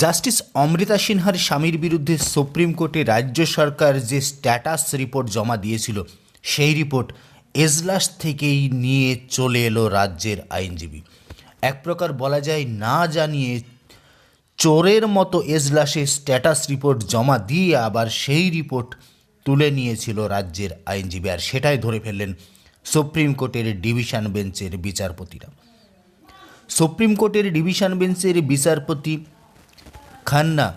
Justice Amrita সিনহার স্বামীর বিরুদ্ধে সুপ্রিম কোর্টে রাজ্য সরকার যে স্ট্যাটাস রিপোর্ট জমা দিয়েছিল, সেই রিপোর্ট এজলাস থেকেই নিয়ে চলে এলো রাজ্যের আইনজীবী। এক প্রকার বলা যায় না জানিয়ে চোরের মতো এজলাসে স্ট্যাটাস রিপোর্ট জমা দিয়ে আবার সেই রিপোর্ট তুলে নিয়েছিল রাজ্যের আইনজীবী। আর সেটাই ধরে ফেললেন সুপ্রিম কোর্টের ডিভিশন বেঞ্চের বিচারপতিরা। সুপ্রিম কোর্টের ডিভিশন বেঞ্চের বিচারপতি খান্না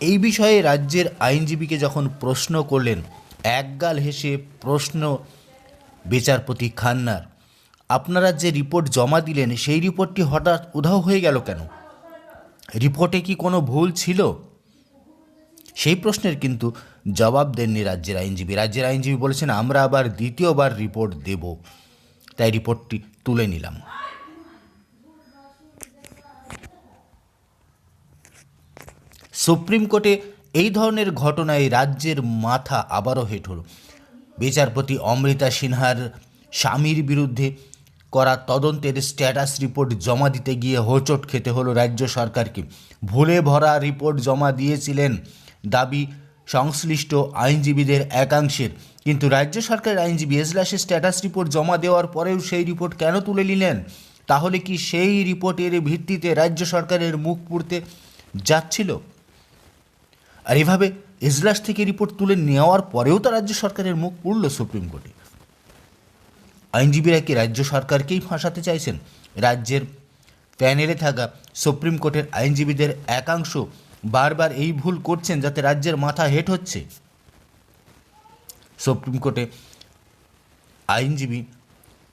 এই বিষয়ে রাজ্যের আইনজীবীকে যখন প্রশ্ন করলেন, একগাল হেসে প্রশ্ন, বিচারপতি খান্নার, আপনারা যে রিপোর্ট জমা দিলেন, সেই রিপোর্টটি হঠাৎ উধাও হয়ে গেল কেন? রিপোর্টে কি কোনো ভুল ছিল? সেই প্রশ্নের কিন্তু জবাব দেননি রাজ্যের আইনজীবী। রাজ্যের আইনজীবী বলেছেন, আমরা আবার দ্বিতীয়বার রিপোর্ট দেব। তাই রিপোর্টটি তুলে নিলাম। সুপ্রিম কোর্টে এই ধরনের ঘটনায় রাজ্যের মাথা আবারও হেঁটল বিচারপতি অমৃতা সিনহার স্বামীর বিরুদ্ধে করা তদন্তের স্ট্যাটাস রিপোর্ট জমা দিতে গিয়ে হোচট খেতে হলো রাজ্য সরকারকে। ভুলে ভরা রিপোর্ট জমা দিয়েছিলেন দাবি সংশ্লিষ্ট আইনজীবীদের একাংশের। কিন্তু রাজ্য সরকারের আইনজীবী এজলাসের স্ট্যাটাস রিপোর্ট জমা দেওয়ার পরেও সেই রিপোর্ট কেন তুলে নিলেন? তাহলে কি সেই রিপোর্টের ভিত্তিতে রাজ্য সরকারের মুখ পুড়তে যাচ্ছিল? আর এভাবে এজলাস থেকে রিপোর্ট তুলে নেওয়ার পরেও তো রাজ্য সরকারের মুখ পুড়ল সুপ্রিম কোর্টে। আইনজীবীরা কি রাজ্য সরকারকেই ফাঁসাতে চাইছেন? রাজ্যের প্যানেলে থাকা সুপ্রিম কোর্টের আইনজীবীদের একাংশ বারবার এই ভুল করছেন যাতে রাজ্যের মাথা হেট হচ্ছে। সুপ্রিম কোর্টে আইনজীবী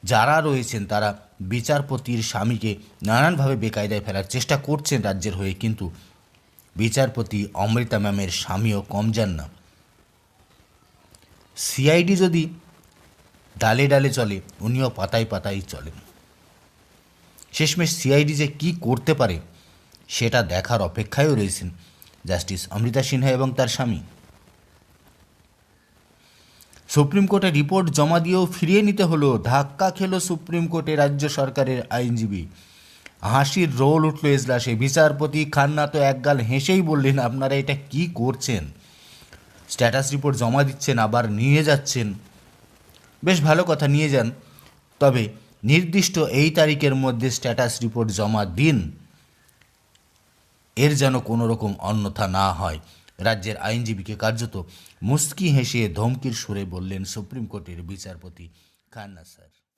যারা রয়েছেন, তারা বিচারপতির স্বামীকে নানানভাবে বেকায়দায় ফেলার চেষ্টা করছেন রাজ্যের হয়ে, কিন্তু বিচারপতি অমৃতা ম্যামের স্বামীও কম যান না। সিআইডি যদি ডালে ডালে চলে, উনিও পাতায় পাতায় চলেন। শেষমেশ সিআইডি যে কী করতে পারে, সেটা দেখার অপেক্ষায়ও রয়েছেন জাস্টিস অমৃতা সিনহা এবং তার স্বামী। সুপ্রিম কোর্টে রিপোর্ট জমা দিয়েও ফিরিয়ে নিতে হলো ধাক্কা খেলো সুপ্রিম কোর্টে রাজ্য সরকারের আইনজীবী। হাসির রোল উঠল এজলাসে। বিচারপতি খান্না তো একগাল হেসেই বললেন, আপনারা এটা কি করছেন? স্ট্যাটাস রিপোর্ট জমা দিচ্ছেন, আবার নিয়ে যাচ্ছেন। বেশ ভালো কথা, নিয়ে যান। তবে নির্দিষ্ট এই তারিখের মধ্যে স্ট্যাটাস রিপোর্ট জমা দিন। এর যেন কোনো রকম অন্যথা না হয়। রাজ্যের আইনজীবীকে কার্যত মুস্কি হেসে ধমকির সুরে বললেন সুপ্রিম কোর্টের বিচারপতি খান্না স্যার।